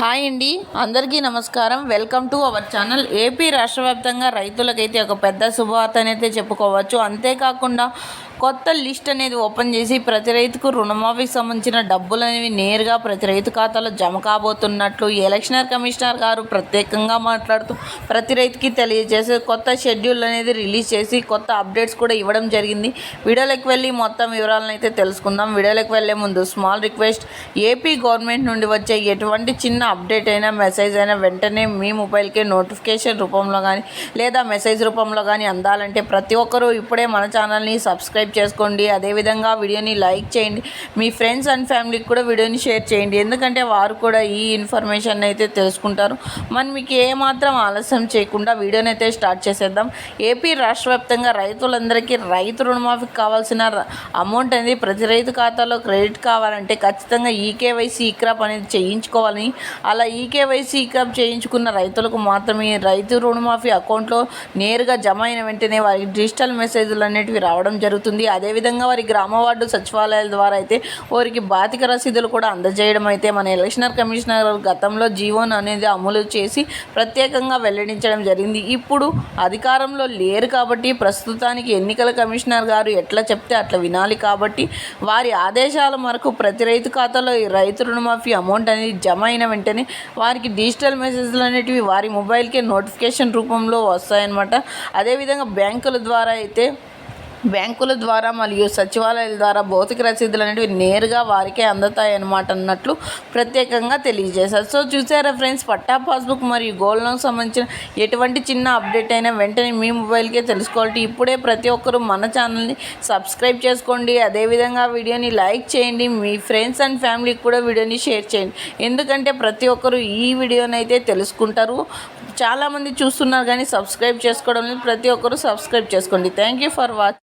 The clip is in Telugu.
హాయ్ అండి. అందరికీ నమస్కారం. Welcome to our channel. AP రాష్ట్ర వ్యాప్తంగా రైతులకైతే ఒక పెద్ద శుభవార్త అయితే చెప్పుకోవచ్చు. అంతేకాకుండా కొత్త లిస్ట్ అనేది ఓపెన్ చేసి ప్రతి రైతుకు రుణమాఫీకి సంబంధించిన డబ్బులు అనేవి నేరుగా ప్రతి రైతు ఖాతాలో జమ కాబోతున్నట్లు ఎలక్షనర్ కమిషనర్ గారు ప్రత్యేకంగా మాట్లాడుతూ ప్రతి రైతుకి తెలియజేసి కొత్త షెడ్యూల్ అనేది రిలీజ్ చేసి కొత్త అప్డేట్స్ కూడా ఇవ్వడం జరిగింది. వీడియోలకు వెళ్ళి మొత్తం వివరాలను అయితే తెలుసుకుందాం. వీడియోలకు వెళ్ళే ముందు స్మాల్ రిక్వెస్ట్. ఏపీ గవర్నమెంట్ నుండి వచ్చే ఎటువంటి చిన్న అప్డేట్ అయినా మెసేజ్ అయినా వెంటనే మీ మొబైల్కే నోటిఫికేషన్ రూపంలో కానీ లేదా మెసేజ్ రూపంలో కానీ అందాలంటే ప్రతి ఒక్కరూ ఇప్పుడే మన ఛానల్ని సబ్స్క్రైబ్ చేసుకోండి. అదేవిధంగా వీడియోని లైక్ చేయండి. మీ ఫ్రెండ్స్ అండ్ ఫ్యామిలీకి కూడా వీడియోని షేర్ చేయండి. ఎందుకంటే వారు కూడా ఈ ఇన్ఫర్మేషన్ అయితే తెలుసుకుంటారు. మనం మీకు ఏమాత్రం ఆలస్యం చేయకుండా వీడియోని అయితే స్టార్ట్ చేసేద్దాం. ఏపీ రాష్ట్ర వ్యాప్తంగా రైతులందరికీ రైతు రుణమాఫీకి కావాల్సిన అమౌంట్ అనేది ప్రతి రైతు ఖాతాలో క్రెడిట్ కావాలంటే ఖచ్చితంగా ఈకేవైసీ ఇక్రాప్ అనేది చేయించుకోవాలని అలా ఈకేవైసీ ఈక్రాప్ చేయించుకున్న రైతులకు మాత్రమే రైతు రుణమాఫీ అకౌంట్లో నేరుగా జమ అయిన వెంటనే వారికి డిజిటల్ మెసేజ్లు అనేటివి రావడం జరుగుతుంది. అదేవిధంగా వారి గ్రామ వార్డు సచివాలయాల ద్వారా అయితే వారికి బాతిక రసీదులు కూడా అందజేయడం అయితే మన ఎలక్షనర్ కమిషనర్ గతంలో జీవోన్ అనేది అమలు చేసి ప్రత్యేకంగా వెల్లడించడం జరిగింది. ఇప్పుడు అధికారంలో లేరు కాబట్టి ప్రస్తుతానికి ఎన్నికల కమిషనర్ గారు ఎట్లా చెప్తే అట్లా వినాలి కాబట్టి వారి ఆదేశాల మేరకు ప్రతి రైతు ఖాతాలో ఈ రైతు రుణమాఫీ అమౌంట్ అనేది జమ అయిన వెంటనే వారికి డిజిటల్ మెసేజ్లు అనేటివి వారి మొబైల్కే నోటిఫికేషన్ రూపంలో వస్తాయన్నమాట. అదేవిధంగా బ్యాంకుల ద్వారా అయితే బ్యాంకుల ద్వారా మరియు సచివాలయాల ద్వారా భౌతిక రసీదులు అనేవి నేరుగా వారికే అందుతాయి అన్నమాట అన్నట్లు ప్రత్యేకంగా తెలియజేశారు. సో చూసారా ఫ్రెండ్స్ పట్టా పాస్బుక్ మరియు గోల్డ్ లోన్ సంబంధించిన ఎటువంటి చిన్న అప్డేట్ అయినా వెంటనే మీ మొబైల్కే తెలుసుకోవాలి ఇప్పుడే ప్రతి ఒక్కరూ మన ఛానల్ని సబ్స్క్రైబ్ చేసుకోండి. అదేవిధంగా వీడియోని లైక్ చేయండి. మీ ఫ్రెండ్స్ అండ్ ఫ్యామిలీకి కూడా వీడియోని షేర్ చేయండి. ఎందుకంటే ప్రతి ఒక్కరూ ఈ వీడియోని అయితే తెలుసుకుంటారు. చాలామంది చూస్తున్నారు కానీ సబ్స్క్రైబ్ చేసుకోవడం లేదు. ప్రతి ఒక్కరూ సబ్స్క్రైబ్ చేసుకోండి. Thank you for watching